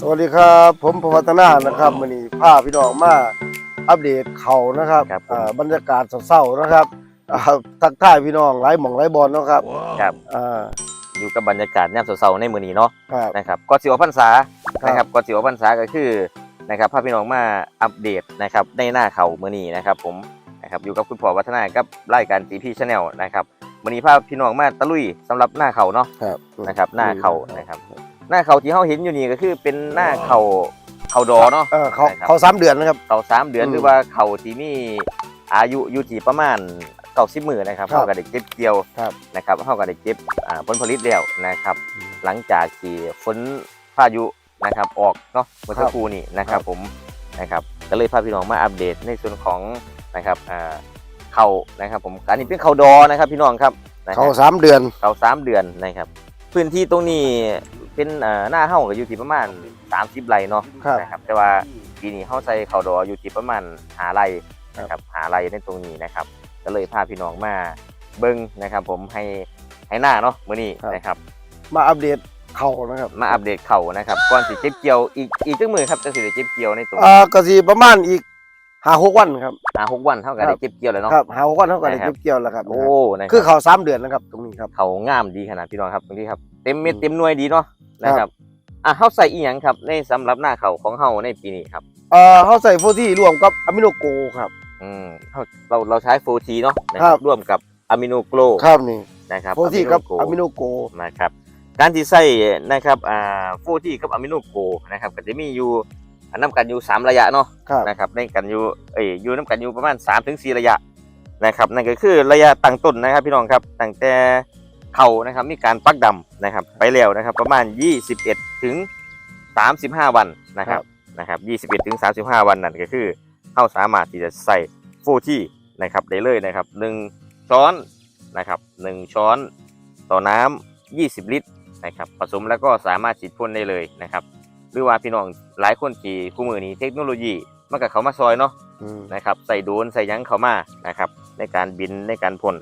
สวัสดีครับ ผมพวัฒนานะครับวันนี้พาพี่น้องมาอัปเดตเขานะครับครับผม อ่าบรรยากาศเศร้าๆนะครับอ่าทักทายพี่น้องไร้หม่องไร้บอลนาะครับครับอ่าอยู่กับบรรยากาศยามเสาร์ๆในมื้อนี้เนาะครับ นะครับก่อนสิออกพรรษาครับ นะครับก่อนสิออกพรรษาก็คือนะครับพาพี่น้องมาอัปเดตนะครับในหน้าเขามื้อนี้นะครับผมนะครับอยู่กับคุณพ่อวัฒนากับรายการ GP Channel นะครับมื้อนี้พาพี่น้องมาตะลุยสำหรับหน้าเขาเนาะครับนะครับหน้าเขานะครับ หน้าเขาที่เฮาเห็นอยู่นี่ก็คือเป็นหน้าเขาเขาดอเนาะ เออเขาใช่ครับ เขาสามเดือนนะครับ เขาสามเดือนอืมหรือว่าเขาที่มีอายุอยู่ที่ประมาณเก้าสิบมือนะครับครับเขาก็ได้เก็บเกี่ยวครับนะครับเขาก็ได้เก็บอ่าผลผลิตแล้วนะครับหลังจากที่ฝนพายุนะครับออกเนาะเมื่อสักครู่นี้นะครับผมนะครับก็เลยพาพี่น้องมาอัปเดตในส่วนของนะครับอ่าเขานะครับผมอันนี้เป็นเขาดอนะครับพี่น้องครับนะคเขารับสามเดือน เขาสามเดือนนะครับ พื้นที่ตรงนี้ เป็นเอ่อหน้าเฮ้าก็อยู่ที่ประมาณ 30ไร่เนาะครับ นะครับแต่ว่าปีนี้เฮ้าใส่เขาดออยู่ที่ประมาณหาไร่นะครับหาไร่ในตรงนี้นะครับ ก็เลยพาพี่น้องมาเบิ้งนะครับ ผมให้ให้หน้าเนาะมื้อนี้ครับ นะครับ มาอัปเดตเขานะครับมาอัปเดตเขานะครับก่อนสิเก็บเกี่ยวอีกอีกจังมือครับจะสิได้เก็บเกี่ยวในตรงอ่าก็สิประมาณอีกห้าหกวันครับหาหกวันเท่ากับครัได้บเก็บเกี่ยวแล้วเนาะ ครับห้าหกวันเท่ากับได้นะครับ เก็บเกี่ยวแล้วครับโอ้นะคือรับเขาสามเดือนนะครับตรงนี้ครับ เขางามดีขนาดพี่น้องครับตรงนี้ครับ เต็มเม็ดอืมเต็มหน่วยดีเนาะ นะคครัรับบอะเฮาใส่อีหยังครับ ในสำหรับหน้าเขาของเฮาในปีนี้ครับเอ่อเขาใส่โฟที่รวมกับอะมิโนโกครับ อืมเราเราเราใช้โฟทีเนาะนะคครัรับ บร่วมกับอะมิโนโกลครับนี่นะครับโฟที่กับ Amino อะ Glow มิโนโก นะครับการที่ใส่นะครับอ่าโฟทีกับอะมิโนโกนะครับก็จะมีอยู่อันนํกันอยู่3ระยะเนาะ ครับ นะครับในกันอยู่เอ้ยอยู่นํกันอยู่ประมาณ3ถึง4ระยะนะครับนั่นก็คือระยะตั้งต้นนะครับพี่น้องครับตั้งแต่ เขานะครับมีการปักดำนะครับ ไปแล้วนะครับ ประมาณ 21 ถึง 35 วันนะครับนะครับ 21 ถึง 35 วันนั่นก็คือเขาสามารถที่จะใส่โฟทีนะครับได้เลยนะครับหนึ่งช้อนนะครับหนึ่งช้อนต่อน้ำ20 ลิตรนะครับผสมแล้วก็สามารถฉีดพ่นได้เลยนะครับหรือว่าพี่น้องหลายคนที่คู่มือนี้เทคโนโลยีมันก็เขามาซอยเนาะอืมนะครับใส่โดรนใส่หยังเขามานะครับในการบินในการพ่น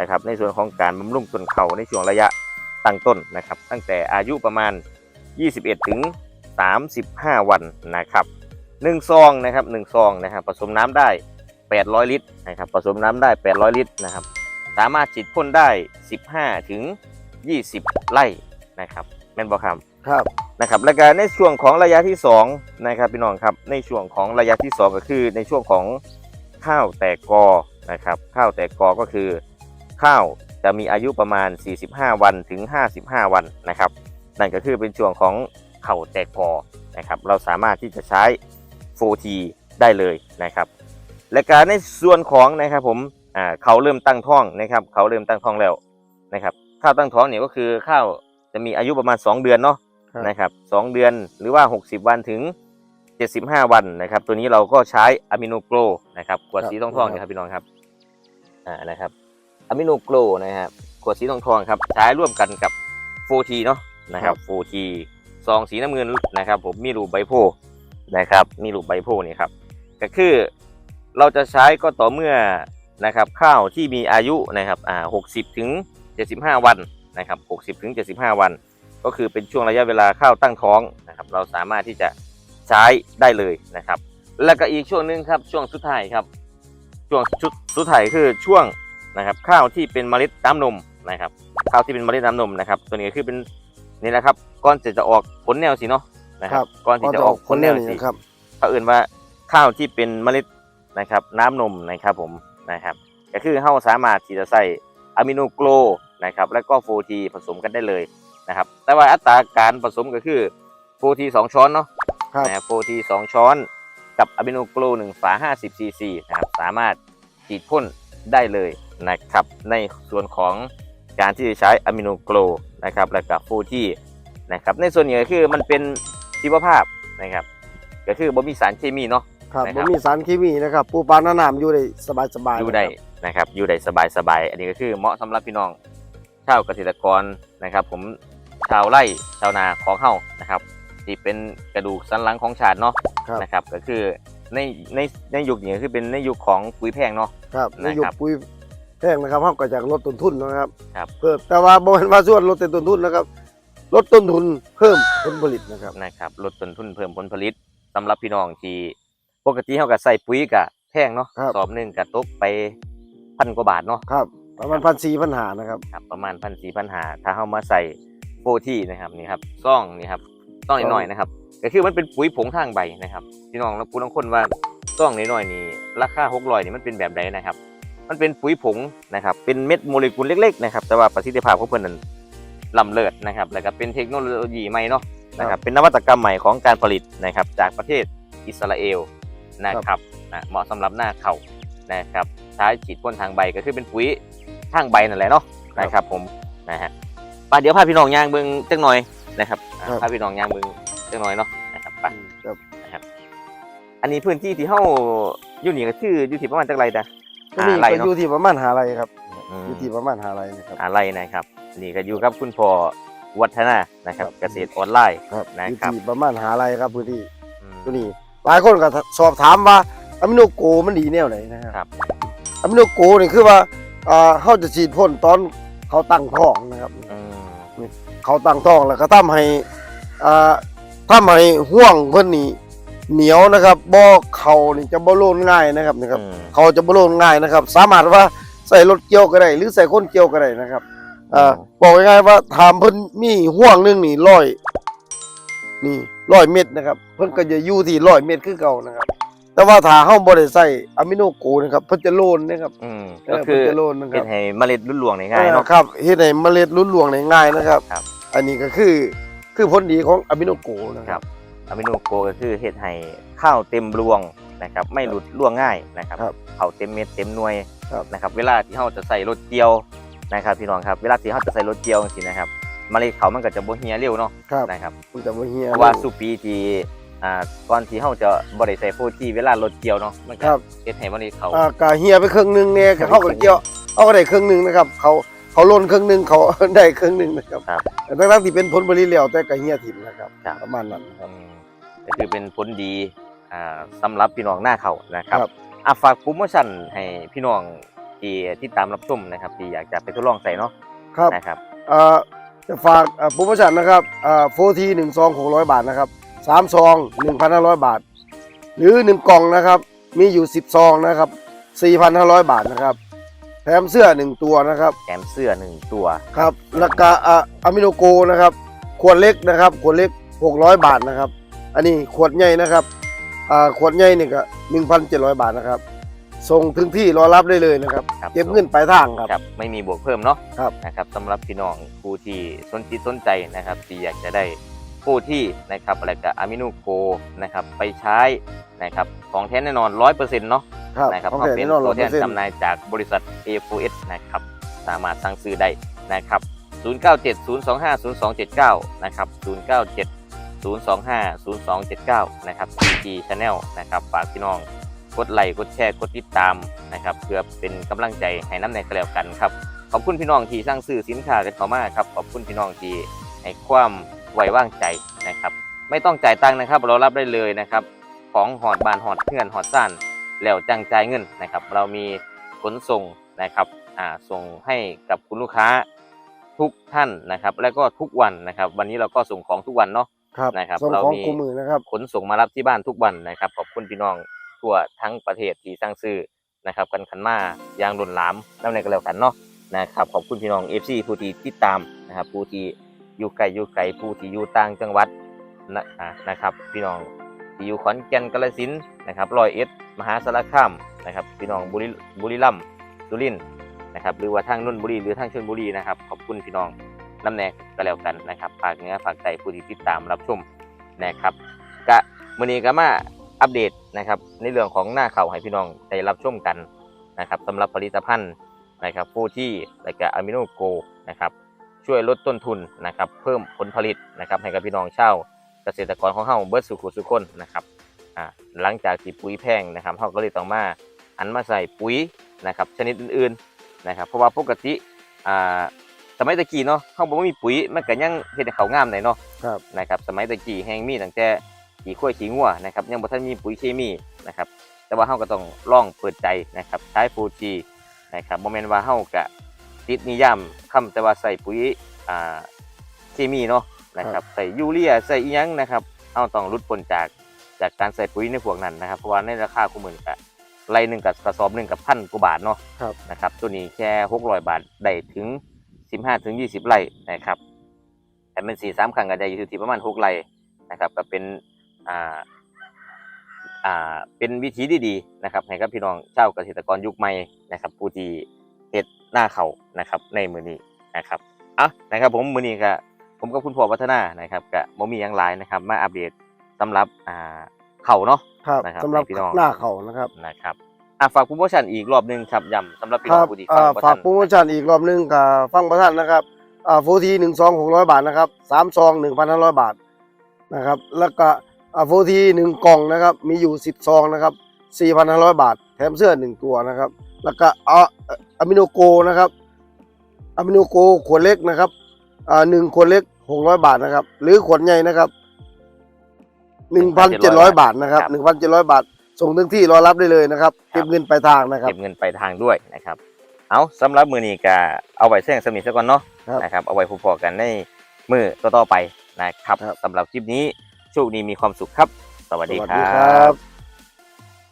นะครับในส่วนของการบำรุงต้นเขาในช่วงระยะตั้งต้นนะครับ ตั้งแต่อายุประมาณ 21 ถึง 35 วันนะครับหนึ่งซองนะครับหนึ่งซองนะครับผสมน้ำได้ 800 ลิตรนะครับผสมน้ำได้ 800 ลิตรนะครับสามารถฉีดพ่นได้ 15 ถึง 20 ไร่นะครับแม่นบ่ครับครับนะครับแล้วก็ในช่วงของระยะที่2นะครับพี่น้องครับในช่วงของระยะที่ 2 ก็คือในช่วงของข้าวแตกกอนะครับข้าวแตกกอก็คือ ข้าวจะมีอายุประมาณ 45 วันถึง 55 วันนะครับนั่นก็คือเป็นช่วงของเข้าแตกกอนะครับเราสามารถที่จะใช้ 4T ได้เลยนะครับ และการในส่วนของนะครับผมเขาเริ่มตั้งท้องนะครับเขาเริ่มตั้งท้องแล้วนะครับข้าวตั้งท้องเนี่ยก็คือข้าวจะมีอายุประมาณ 2 เดือนเนาะนะครับสองเดือนหรือว่า 60 วันถึง 75 วันนะครับ ตัวนี้เราก็ใช้อะมิโนโกลนะครับขวดสีทองทองเนี่ยครับพี่น้องครับอ่านะครับ อะมิโนโกลนะครับขวดสีทองทองๆครับใช้ร่วมกันกับ 4T เนาะนะครับ 4T ซองสีน้ำเงินนะครับผมมีรูปใบโพธิ์นะครับมีรูปใบโพธิ์นี่ครับก็คือเราจะใช้ก็ต่อเมื่อนะครับข้าวที่มีอายุนะครับอ่า60ถึง75วันนะครับ60ถึง75วัน ก็คือเป็นช่วงระยะเวลาข้าวตั้งท้องนะครับเราสามารถที่จะใช้ได้เลยนะครับ แล้วก็อีกช่วงหนึงครับช่วงสุดท้ายครับช่วงชุดสุดท้ายคือช่วง นะครับ ข้าวที่เป็นเมล็ดน้ำนมนะครับ ข้าวที่เป็นเมล็ดน้ำนมนะครับ ตัวนี้ก็คือเป็นนี่แหละครับก่อนจะจะออกผลแนวสิเนาะนะคครัรับบก่อนที่จะออกผคนลแนแนววนี้สินะครับเขาเอื่นว่าข้าวที่เป็นเมล็ดนะครับ น้ำนมนะครับผมนะครับ ก็คือเราสามารถที่จะใส่อะมิโนโกลนะครับ แล้วก็โฟทีผสมกันได้เลยนะครับ แต่ว่าอัตราการผสมก็คือโฟทีสองช้อนเนาะครับนะครับโฟทีสองช้อนกับอะมิโนโกลหนึ่งฝา50ซีซีนะครับสามารถฉีดพ่นได้เลย นะครับ ในส่วนของการที่จะใช้อะมิโนโกลนะครับแล้วก็โฟทีนะครับ ในส่วนนี้ก็คือมันเป็นชีวภาพนะครับ ก็คือบ่มีสารเคมีเนาะครับนะครับ่บมีสารเคมีนะครับปูปลาหน้าน้ำอยู่ได้สบายสบายอยู่ได้นะครับ อยู่ได้สบายสบายๆอันนี้ก็คือเหมาะสำหรับพี่น้องชาวเกษตรกรนะครับ ผมชาวไร่ชาวนาของเฮานะครับที่เป็นกระดูกสันหลังของชาติเนาะครับนะครับ ก็คือในในในยุคนี้ก็คือเป็นในยุคของปุ๋ยแพงเนาะครับในนะครับยุคปุ๋ย แพงนะครับเฮาก็จากลดต้นทุนนะครับครับ เพื่อแต่ว่าบ่แม่นว่าส่วนลดแต่ต้นทุนนะครับ ลดต้นทุนเพิ่มผลผลิตนะครับ นะครับลดต้นทุนเพิ่มผลผลิตสำหรับพี่น้องที่ปกติเฮาก็ใส่ปุ๋ยก็แพงเนาะครับ สอบหนึงก็ตกไปพันกว่าบาทเนาะ ครับประมาณพันสี่พันหานะครับครับประมาณพันสี่พันหาถ้าเฮามาใส่โฟที่นะครับนี่ครับซ่องนี่ครับซ่องน้อยๆนะครับก็คือมันเป็นปุ๋ยผงทางใบนะครับพี่น้องแล้วผู้ลางคนว่าซ่องน้อยๆนี่ราคา600นี่มันเป็นแบบใดนะครับ มันเป็นปุ๋ยผงนะครับ เป็นเม็ดโมเลกุลเล็กๆนะครับ แต่ว่าประสิทธิภาพของเพิ่นนั้นล้ำเลิศนะครับ แล้วก็เป็นเทคโนโลยีใหม่เนาะนะครับ เป็นนวัตกรรมใหม่ของการผลิตนะครับ จากประเทศอิสราเอลนะครับนะเหมาะสำหรับหน้าเขานะครับ ใช้ฉีดพ่นทางใบก็คือเป็นปุ๋ยทางใบนั่นแหละเนาะนะครับ ผมนะฮะป่ะเดี๋ยวพาพี่น้องย่างเบิ่งจักหน่อยนะครับอะครับพาพี่น้องย่างเบิ่งจักหน่อยเนาะนะครับไปครับ อันนี้พื้นที่ที่เฮาอยู่นี่ก็คืออยู่ที่ประมาณจักไรนะ ก็นี่หาไรก็เนาะอยู่ที่ประมาณหาไรครับอืมอยู่ที่ประมาณหาไรนะครับ อะไรนะครับ นี่ก็อยู่กับคุณพ่อวัฒนานะครับ ครับ เกษตรออนไลน์ ครับนะอยู่ครับ ที่ประมาณหาไรครับพื้นที่อืม ตัวนี้หลายคนก็สอบถามว่าอะมิโนโกมันดีแนวไหนนะครับครับอะมิโนโกนี่คือว่าอ่าเขาจะฉีดพ่นตอนเขาตั้งท้องนะครับ อืมเขาตั้งท้องแล้วก็ทำให้อ่าทำให้ห่วงเพิ่นนี่ เหนียวนะครับบ่เขานี่จะบ่โลนง่ายนะครับนะครับอืมเขาจะบ่โลนง่ายนะครับ สามารถว่าใส่รถเกี่ยวก็ได้หรือใส่คนเกี่ยวก็ได้นะครับอ่าบอกง่ายๆว่าถามเพิ่นมีห่วงหนึงนี่ร้อยนี่ร้อยเม็ดนะครับ เพิ่นก็จะอยู่ที่ร้อยเม็ดคือเก่านะครับ แต่ว่าถ้าเฮาบ่ได้ใส่อะมิโนโกนะครับเพิ่นจะโลนนะครับอืมเอก็อคืเพิ่นอจะโลนนะคเฮ็รัดบให้เมล็ดรุ่นหลวงได้ง่ายเนาะอ่ครับเฮ็ดให้เมล็ดรุ่นหลวงได้ง่ายนะครับครับ อันนี้ก็คือคือผลดีของอะมิโนโกนะคครัรับบ อะมิโนโกก็คือเฮ็ดให้ข้าวเต็มรวงนะครับ ไม่หลุดร่วงง่ายนะครับครับเผาเต็มเม็ดเต็มหน่วยครับ นะครับ เวลาที่เฮาจะใส่รถเกี่ยวนะครับ พี่น้องครับ เวลาที่เฮาจะใส่รถเกี่ยวจังซี่นะครับเมล็ดเขามันก็จะบ่เหี่ยเร็วเนาะครับนะครับ มันจะบ่เฮียเพราะว่าสุปีที่อ่าก่อนที่เฮาจะบ่ได้ใส่โฟที่เวลารถเกี่ยวเนาะมันคก็รับเฮ็ดให้มันเขาอ่ากะเฮียไปครึ่งหนึงเนี่ยครับเขาก็เกี่ยวเขาก็ได้ครึ่งหนึงนะครับ เขาเขาล้นครึ่งหนึงเขา ได้ครึ่งหนึงนะครับครับ แต่ทั้งๆที่เป็นผลผลิตแล้วแต่ก็เฮียถิ่มนะครับ ครับ ประมาณนั้นนะครับ อืม ก็คือเป็นผลดีอ่าสำหรับพี่น้องหน้าเขานะครับครับอะฝากโปรโมชั่นให้พี่น้องที่ที่ตามรับชมนะครับที่อยากจะไปทดลองใส่เนาะครับนะครับอ่าจะฝากอ่าโปรโมชั่นนะครับอ่าโฟทีหนึ่งซองหกร้อยบาทนะครับสามซองหนึ่งพันห้าร้อยบาท หรือหนึ่งกล่องนะครับมีอยู่สิบซองนะครับสี่พันห้าร้อยบาทนะครับแถมเสื้อหนึ่งตัวนะครับแถมเสื้อหนึ่งตัวครับแล้วก็อ่าอะมิโนโกนะครับขวดเล็กนะครับขวดเล็ก600บาทนะครับ อันนี้ขวดใหญ่นะครับอ่าขวดใหญ่นี่ก็1,700บาทนะครับส่งถึงที่รอรับได้เลยนะครับครับเก็บเงินปลายทางครับครับ ไม่มีบวกเพิ่มเนาะครับนะครับสำหรับพี่น้องผู้ที่สนจิตสนใจนะครับที่อยากจะได้ผู้ที่นะครับอะไรกับอะมิโนโกนะครับไปใช้นะครับของแท้แน่นอน100%เนาะครับนะครับโอเขาเคเป็นแน่นอนตัวแทน100%จำหน่ายจากบริษัท AFOS นะครับสามารถสั่งซื้อได้นะครับ 0970250279 นะครับ 0250279 นะครับ TG Channel นะครับ ฝากพี่น้องกดไลค์ กดแชร์ กดติดตามนะครับ เพื่อเป็นกำลังใจให้น้ำในกระแล้วกันครับ ขอบคุณพี่น้องที่สร้างซื้อสินค้ากันเข้ามาครับ ขอบคุณพี่น้องที่ให้ความไว้วางใจนะครับ ไม่ต้องจ่ายตังค์นะครับ เรารับได้เลยนะครับ ของหอดบานหอดเพื่อนหอดซ่านแล้วจังจ่ายเงินนะครับ เรามีขนส่งนะครับอ่าส่งให้กับคุณลูกค้าทุกท่านนะครับ และก็ทุกวันนะครับ วันนี้เราก็ส่งของทุกวันเนาะ ครับนะครับส่งเราของมีคู่มือนะครับ ขนส่งมารับที่บ้านทุกวันนะครับขอบคุณพี่น้องทั่วทั้งประเทศที่สร้างซื้อนะครับกันขันมาอย่างหล่นหลามแล้วในก็แล้วกันเนาะนะครับขอบคุณพี่น้องเอฟซีผู้ที่ติดตามนะครับผู้ที่อยู่ไกลอยู่ไกลผู้ที่อยู่ต่างจังหวัดนะอ่านะครับ พี่น้องที่อยู่ขอนแก่นกาฬสินธุ์นะครับร้อยเอ็ดมหาสารคามนะครับพี่น้องบุรีบุรีรัมย์สุรินทร์นะครับหรือว่าทางนนทบุรีหรือทางชลบุรีนะครับขอบคุณพี่น้อง น้ำแนกก็แล้วกันนะครับฝากเนื้อฝากใจผู้ที่ติดตามรับชมนะครับกะมือนี้ก็มาอัปเดตนะครับในเรื่องของหน้าเข่าให้พี่น้องได้รับชมกันนะครับสำหรับผลิตภัณฑ์นะครับฟูที่และก็อะมิโนโกนะครับช่วยลดต้นทุนนะครับเพิ่มผลผลิตนะครับให้กับพี่น้องเช่าเกษตรกรของเฮาเบิร์ดสุขุสุขคนนะครับอ่าหลังจากที่ปุ๋ยแพงนะครับเฮาก็เลยต้องมาหันมาใส่ปุ๋ยนะครับชนิดอื่นๆนะครับเพราะว่าปกติอ่า สมัยตะกี้เนาะเฮาบ่มีปุ๋ยมันก็ยังเฮ็ดให้เขาวงามได้เนาะครับนะครับสมัยตะกี้แห้งมีตั้งแต่ขี่ข้วยขี่งัวนะครับยังบ่ทันมีปุ๋ยเคมีนะครับแต่ว่าเฮาก็ต้องลองเปิดใจนะครับใช้ฟูจีนะครับบ่แม่นว่าเฮาก็ติดนิยามคำแต่ว่าใส่ปุ๋ยอ่าเคมีเนาะนะครับใส่ยูเรียใส่อีหยังนะครับเอาต้องรุดพ้นจากจากการใส่ปุ๋ยในพวกนั้นนะครับเพราะว่าในราคาคู่มือนี่ก็ไรหนึ่งกับกระสอบหนึ่งกับพันกว่าบาทเนาะครับนะครับตัวนี้แค่หกร้อยบาทได้ถึง สิบห้าถึงยี่สิบไร่นะครับแต่เป็นสี่สามครั้งก็ได้อยู่ที่ประมาณหกไร่นะครับก็เป็นอ่าอ่าเป็นวิธีดีๆนะครับให้กับพี่น้องชาวเกษตรกรยุคใหม่นะครับ ผู้ที่เฮ็ดหน้าเขานะครับในมือนี้นะครับอะนะครับผมมือนี้ก็ผมกับคุณพ่อวัฒนานะครับก็บ่มีหยังหลายนะครับ มาอัปเดตสำหรับอ่าเขาเนาะครับนะครับสำหรับให้พี่น้องหน้าเขานะครับนะครับ อะฝากโปรโมชั่นอีกรอบหนึงครับย้ำสำหรับพี่คน้อรังบผู้ที่อ่าฟังบ่ฝาทักนโปรโมชั่นอีกรอบหนึงกับฟังประท่านนะครับอ่าโฟทีหนึ่งซองหกร้อยบาทนะครับสามซองหนึ่งพันห้าร้อยบาทนะครับแล้วก็อ่าโฟทีหนึ่งกล่องนะครับมีอยู่สิบซองนะครับสี่พันห้าร้อยบาท แถมเสื้อหนึ่งตัวนะครับแล้วก็อะอะมิโนโกนะครับอะมิโนโกขวดเล็กนะครับอ่าหนึ่งขวดเล็กหกร้อยบาทนะครับหรือขวดใหญ่นะครับหนึ่งพันเจ็ดร้อยบาทนะครับหนึ่งพันเจ็ดร้อยบาท ส่งถึงที่รอรับได้เลยนะครับเก็บเงินปลายทางนะครับเก็บเงินไปลายทางด้วยนะครับ เอาสำหรับมือนี้ก็เอาไว้แซงสมิธซะก่อนเนาะครับนะครับเอาไว้พอๆกันในมือต่อๆไปนะครับครับสำหรับคลิปนี้โชคดีมีความสุขครับ สวัสดีสวัสคดีรัครับบ